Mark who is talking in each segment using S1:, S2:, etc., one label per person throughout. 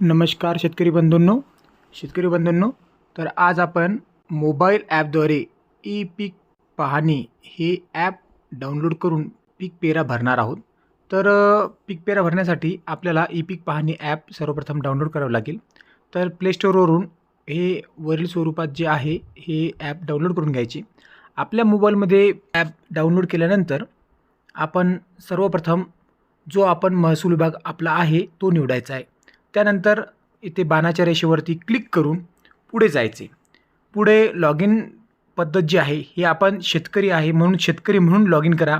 S1: नमस्कार शेतकरी बंधूंनो शेतकरी बंधूंनो तर आज आपण मोबाईल ॲपद्वारे ई पीक पाहणी हे ॲप डाउनलोड करून पीक पेरा भरणार आहोत. तर पीक पेरा भरण्यासाठी आपल्याला ई पीक पाहणी ॲप सर्वप्रथम डाउनलोड करावं लागेल. तर प्लेस्टोरवरून हे वरील स्वरूपात जे आहे हे ॲप डाउनलोड करून घ्यायचे. आपल्या मोबाईलमध्ये ॲप डाउनलोड केल्यानंतर आपण सर्वप्रथम जो आपण महसूल विभाग आपला आहे तो निवडायचा आहे. त्यानंतर इथे बाणाच्या रेषेवरती क्लिक करून पुढे जायचे. पुढे लॉग इन पद्धत जी आहे ही आपण शेतकरी आहे म्हणून शेतकरी म्हणून लॉग इन करा.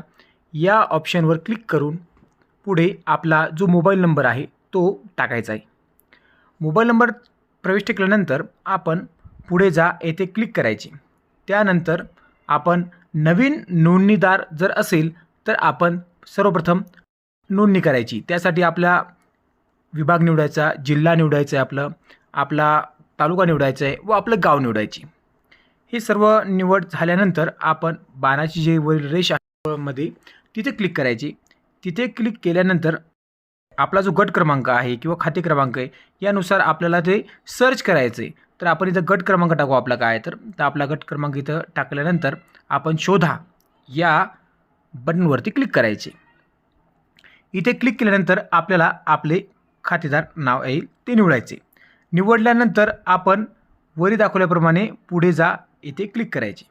S1: या ऑप्शनवर क्लिक करून पुढे आपला जो मोबाईल नंबर आहे तो टाकायचा आहे. मोबाईल नंबर प्रविष्ट केल्यानंतर आपण पुढे जा येथे क्लिक करायचे. त्यानंतर आपण नवीन नोंदणीदार जर असेल तर आपण सर्वप्रथम नोंदणी करायची. त्यासाठी आपल्या विभाग निवडायचा जिल्हा निवडायचा आहे आपलं आपला तालुका निवडायचा आहे व आपलं गाव निवडायची. हे सर्व निवड झाल्यानंतर आपण बाणाची जे वरील रेष आहे मध्ये तिथे क्लिक करायची. तिथे क्लिक केल्यानंतर आपला जो गट क्रमांक आहे किंवा खाते क्रमांक आहे यानुसार आपल्याला ते सर्च करायचं आहे तर आपण इथं गट क्रमांक टाकू आपला काय तर. तर आपला गट क्रमांक इथं टाकल्यानंतर आपण शोधा. या बटनवरती क्लिक करायचे. इथे क्लिक केल्यानंतर आपल्याला आपले खातेदार नाव येईल ते निवडायचे. निवडल्यानंतर आपण वरी दाखवल्याप्रमाणे पुढे जा इथे क्लिक करायचे.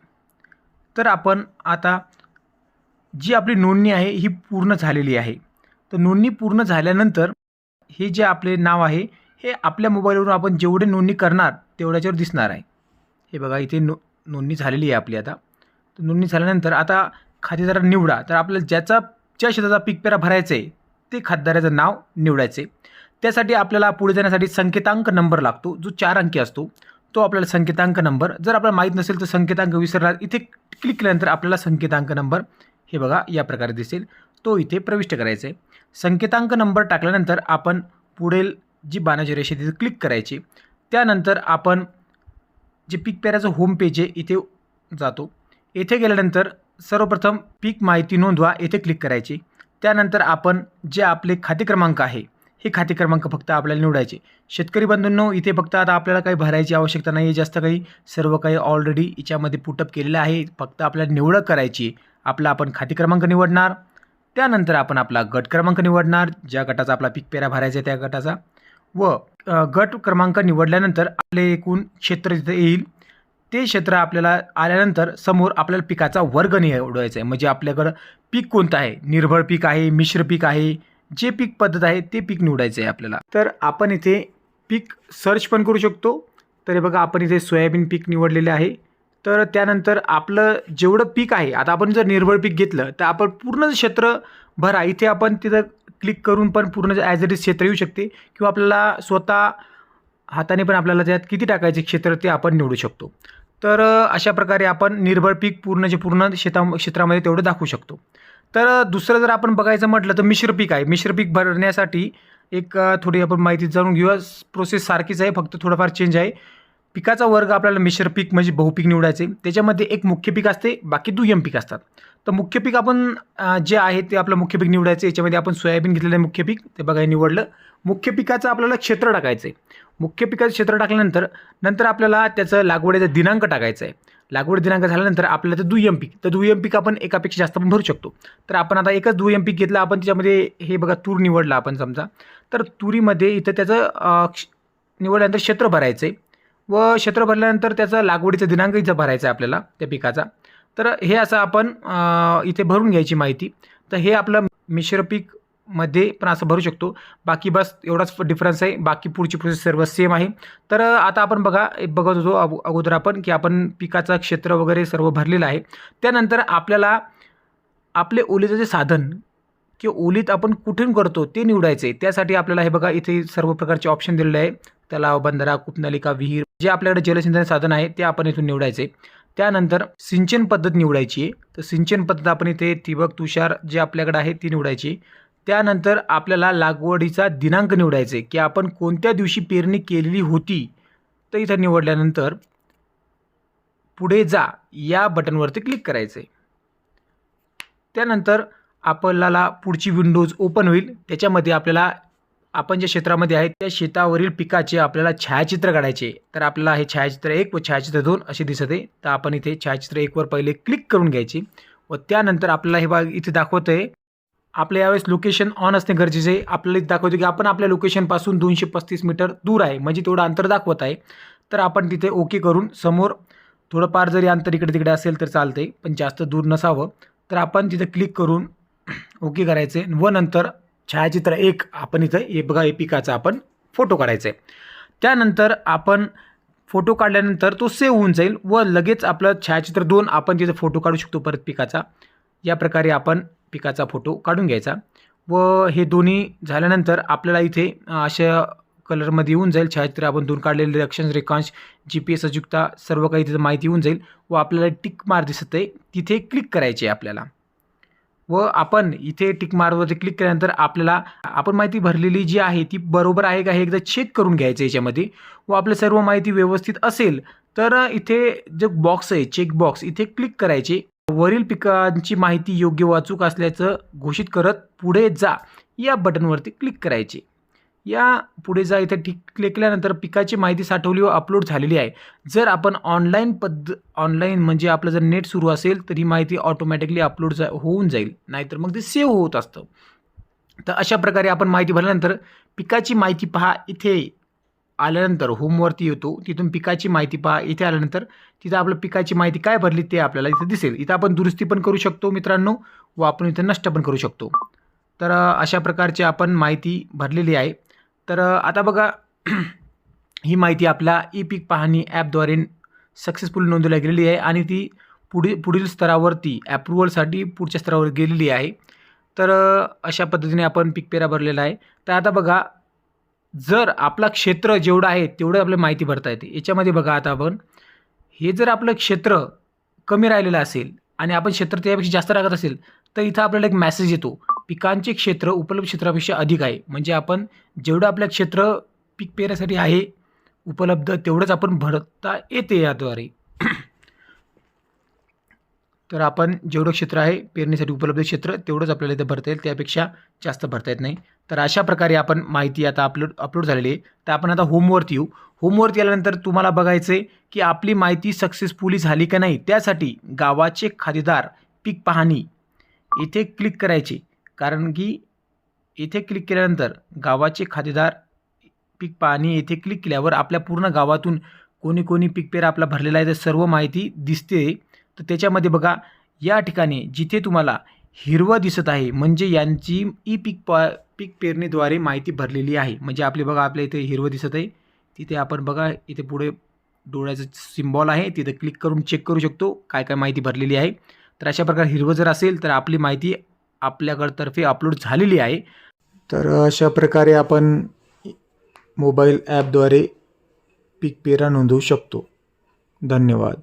S1: तर आपण आता जी आपली नोंदणी आहे ही पूर्ण झालेली आहे. तर नोंदणी पूर्ण झाल्यानंतर हे जे आपले नाव आहे हे आपल्या मोबाईलवरून आपण जेवढे नोंदणी करणार तेवढ्याच्यावर दिसणार आहे. हे बघा इथे नो नोंदणी झालेली आहे आपली आता. तर नोंदणी झाल्यानंतर आता खातेदार निवडा. तर आपल्याला ज्याचा ज्या शेताचा पीक पेरा आहे ते खातेदाराचं नाव निवडायचे. त्यासाठी आपल्याला पुढे जाण्यासाठी संकेतांक नंबर लागतो. जो चार अंकी असतो तो आपल्याला संकेतांक नंबर. जर आपल्याला माहीत नसेल तर संकेतांक विसरला. इथे क्लिक केल्यानंतर आपल्याला संकेतांक नंबर हे बघा या प्रकारे दिसेल. तो इथे प्रविष्ट करायचा आहे. संकेतांक नंबर टाकल्यानंतर आपण पुढील जी बाणाची रेषा तिथे क्लिक करायची. त्यानंतर आपण जे पीक पेराचं होम पेज आहे इथे जातो. येथे गेल्यानंतर सर्वप्रथम पीक माहिती नोंदवा. येथे क्लिक करायची. त्यानंतर आपण जे आपले खाते क्रमांक आहे हे खाते क्रमांक फक्त आपल्याला निवडायचे. शेतकरी बंधूंनो इथे फक्त आता आपल्याला काही भरायची आवश्यकता नाही आहे जास्त काही. सर्व काही ऑलरेडी याच्यामध्ये पुटअप केलेलं आहे. फक्त आपल्याला निवड करायची आपला आपण खाते क्रमांक निवडणार. त्यानंतर आपण आपला गट क्रमांक निवडणार ज्या गटाचा आपला पीक पेरा भरायचा आहे त्या गटाचा. व गट क्रमांक निवडल्यानंतर आपले एकूण क्षेत्र तिथे येईल. ते क्षेत्र आपल्याला आल्यानंतर समोर आपल्याला पिकाचा वर्ग निवडायचा आहे. म्हणजे आपल्याकडं पीक कोणतं आहे? निर्भळ पीक आहे मिश्र पीक आहे जे पीक पद्धत आहे ते पीक निवडायचं आहे आपल्याला. तर आपण इथे पीक सर्च पण करू शकतो. तर हे बघा आपण इथे सोयाबीन पीक निवडलेले आहे. तर त्यानंतर आपलं जेवढं पीक आहे आता आपण जर निर्भळ पीक घेतलं तर आपण पूर्ण क्षेत्र भरा. इथे आपण तिथं क्लिक करून पण पूर्ण ॲज इट इज क्षेत्र येऊ शकते. किंवा आपल्याला स्वतः हाताने पण आपल्याला त्यात किती टाकायचे क्षेत्र ते आपण निवडू शकतो. तर अशा प्रकारे आपण निर्भर पीक पूर्ण जे पूर्ण शेता क्षेत्रामध्ये तेवढं दाखवू शकतो. तर दुसरं जर आपण बघायचं म्हटलं तर मिश्र पीक आहे. मिश्र पीक भरण्यासाठी एक थोडी आपण माहिती जाणून घेऊया. प्रोसेस सारखीच आहे फक्त थोडंफार चेंज आहे. पिकाचा वर्ग आपल्याला मिश्र पीक म्हणजे बहुपीक निवडायचे. त्याच्यामध्ये एक मुख्य पीक असते बाकी दुय्यम पीक असतात. तर मुख्य पीक आपण जे आहे ते आपलं मुख्य पीक निवडायचं. याच्यामध्ये आपण सोयाबीन घेतलेलं आहे मुख्य पीक. ते बघा हे निवडलं. मुख्य पिकाचं आपल्याला क्षेत्र टाकायचं आहे मुख्य पिकाचं क्षेत्र टाकल्यानंतर नंतर आपल्याला त्याचं लागवडीचा दिनांक टाकायचा आहे. लागवड दिनांक झाल्यानंतर आपल्याला ते दुय्यम पीक. तर दुय्यम पीक आपण एकापेक्षा जास्त पण भरू शकतो. तर आपण आता एकच दुय्यम पीक घेतलं आपण त्याच्यामध्ये हे बघा तूर निवडला आपण समजा. तर तुरीमध्ये इथं त्याचं क्ष- निवडल्यानंतर क्षेत्र भरायचं आहे व क्षेत्र भरल्यानंतर त्याचा लागवडीचा दिनांक इथं भरायचा आहे आपल्याला त्या पिकाचा. तर हे असं आपण इथे भरून घ्यायची माहिती. तर हे आपलं मिश्र पीकमध्ये पण असं भरू शकतो. बाकी बस एवढाच डिफरन्स आहे. बाकी पुढची प्रोसेस सर्व सेम आहे. तर आता आपण बघा एक बघत होतो अगो- अगोदर आपण की आपण पिकाचं क्षेत्र वगैरे सर्व भरलेलं आहे. त्यानंतर आपल्याला आपले ओलीचं जे साधन की ओलीत आपण कुठून करतो ते निवडायचं आहे त्यासाठी आपल्याला हे बघा इथे सर्व प्रकारचे ऑप्शन दिलेले आहे. तलाव बंधारा कूपनलिका विहीर जे आपल्याकडे जलसिंचन साधन आहे ते आपण इथून निवडायचे. त्यानंतर सिंचन पद्धत निवडायची आहे. तर सिंचन पद्धत आपण इथे ठिबक तुषार जे आपल्याकडे आहे ती निवडायची. त्यानंतर आपल्याला लागवडीचा दिनांक निवडायचा आहे की आपण कोणत्या दिवशी पेरणी केलेली होती तर इथं निवडल्यानंतर पुढे जा या बटनवरती क्लिक करायचं आहे त्यानंतर आपल्याला पुढची विंडोज ओपन होईल. त्याच्यामध्ये आपल्याला आपण ज्या क्षेत्रामध्ये आहे त्या शेतावरील पिकाचे आपल्याला छायाचित्र काढायचे. तर आपल्याला हे छायाचित्र एक व छायाचित्र दोन असे दिसत. आहे तर आपण इथे छायाचित्र एकवर पहिले क्लिक करून घ्यायचे. व त्यानंतर आपल्याला हे बाग इथे दाखवत आहे आपल्या यावेळेस लोकेशन ऑन असणे गरजेचे आहे. आपल्याला इथे दाखवतो की आपण आपल्या लोकेशनपासून दोनशे पस्तीस मीटर दूर आहे. म्हणजे तेवढं अंतर दाखवत आहे. तर आपण तिथे ओके करून समोर थोडंफार जरी अंतर इकडे तिकडे असेल तर चालते पण जास्त दूर नसावं. तर आपण तिथे क्लिक करून ओके करायचे. व नंतर छायाचित्र एक आपण इथं हे बघा हे पिकाचा आपण फोटो काढायचा आहे त्यानंतर आपण फोटो काढल्यानंतर तो सेव्ह होऊन जाईल व लगेच आपलं छायाचित्र दोन आपण तिथं फोटो काढू शकतो परत पिकाचा. या प्रकारे आपण पिकाचा फोटो काढून घ्यायचा. व हे दोन्ही झाल्यानंतर आपल्याला इथे अशा कलरमध्ये येऊन जाईल. छायाचित्र आपण दोन काढलेले रक्षण रेखांश जी पी एस अजुकता सर्व काही तिथं माहिती येऊन जाईल व आपल्याला टिक मार दिसत आहे तिथे क्लिक करायची आहे आपल्याला. व आपण इथे टिकमारवरती क्लिक केल्यानंतर आपल्याला आपण माहिती भरलेली जी आहे ती बरोबर आहे का हे एकदा चेक करून घ्यायचं याच्यामध्ये. व आपलं सर्व माहिती व्यवस्थित असेल तर इथे जे बॉक्स आहे चेक बॉक्स इथे क्लिक करायचे. वरील पिकांची माहिती योग्य वाचूक असल्याचं घोषित करत पुढे जा. या बटनवरती क्लिक करायचे. या पुढे जा इथे टिक क्लिक केल्यानंतर पिकाची माहिती साठवली व अपलोड झालेली आहे. जर आपण ऑनलाईन पद्ध ऑनलाईन म्हणजे आपलं जर नेट सुरू असेल तर ही माहिती ऑटोमॅटिकली अपलोड जा होऊन जाईल. नाहीतर मग ते सेव्ह होत असतं. तर अशा प्रकारे आपण माहिती भरल्यानंतर पिकाची माहिती पहा इथे आल्यानंतर होमवरती येतो. तिथून पिकाची माहिती पहा इथे आल्यानंतर तिथं आपलं पिकाची माहिती काय भरली ते आपल्याला इथं दिसेल. इथं आपण दुरुस्ती पण करू शकतो मित्रांनो व आपण इथं नष्ट पण करू शकतो. तर अशा प्रकारची आपण माहिती भरलेली आहे. तर आता बघा ही माहिती आपल्या ई पीक पाहणी ॲपद्वारे सक्सेसफुल नोंदवल्या गेलेली आहे आणि ती पुढील पुढील स्तरावरती ॲप्रुव्हलसाठी पुढच्या स्तरावर गेलेली आहे. तर अशा पद्धतीने आपण पीक पेरा भरलेला आहे. तर आता बघा जर आपला क्षेत्र जेवढं आहे तेवढं आपल्याला माहिती भरता येते. याच्यामध्ये बघा आता आपण हे जर आपलं क्षेत्र कमी राहिलेलं असेल आणि आपण क्षेत्र त्यापेक्षा जास्त राखत असेल तर इथं आपल्याला एक मॅसेज येतो. पिकांचे क्षेत्र उपलब्ध क्षेत्रापेक्षा अधिक आहे. म्हणजे आपण जेवढं आपलं क्षेत्र पीक पेरासाठी आहे उपलब्ध तेवढंच आपण भरता येते याद्वारे. तर आपण जेवढं क्षेत्र आहे पेरणीसाठी उपलब्ध क्षेत्र तेवढंच आपल्याला इथं भरता येईल. त्यापेक्षा जास्त भरता येत नाही. तर अशा प्रकारे आपण माहिती आता अपलोड अपलोड झालेली आहे. तर आपण आता होमवरती येऊ. होमवरती आल्यानंतर तुम्हाला बघायचं आहे की आपली माहिती सक्सेसफुली झाली का नाही त्यासाठी गावाचे खातेदार पीक पाहणी इथे क्लिक करायचे. कारण की येथे क्लिक केल्यानंतर गावाचे खातेदार पीक पाहणी येथे क्लिक केल्यावर आपल्या पूर्ण गावातून कोणी कोणी पीक पेरा आपला भरलेला आहे तर सर्व माहिती दिसते. तर त्याच्यामध्ये बघा या ठिकाणी जिथे तुम्हाला हिरवं दिसत आहे म्हणजे यांची ई पीक पा पीक पेरणीद्वारे माहिती भरलेली आहे. म्हणजे आपली बघा आपल्या इथे हिरवं दिसत आहे. तिथे आपण बघा इथे पुढे डोळ्याचं सिम्बॉल आहे. तिथे क्लिक करून चेक करू शकतो काय काय माहिती भरलेली आहे. तर अशा प्रकारे हिरवं जर असेल तर आपली माहिती आपल्याकडतर्फे अपलोड झालेली आहे. तर अशा प्रकारे आपण मोबाईल ॲपद्वारे पीक पेरा नोंदवू शकतो. धन्यवाद.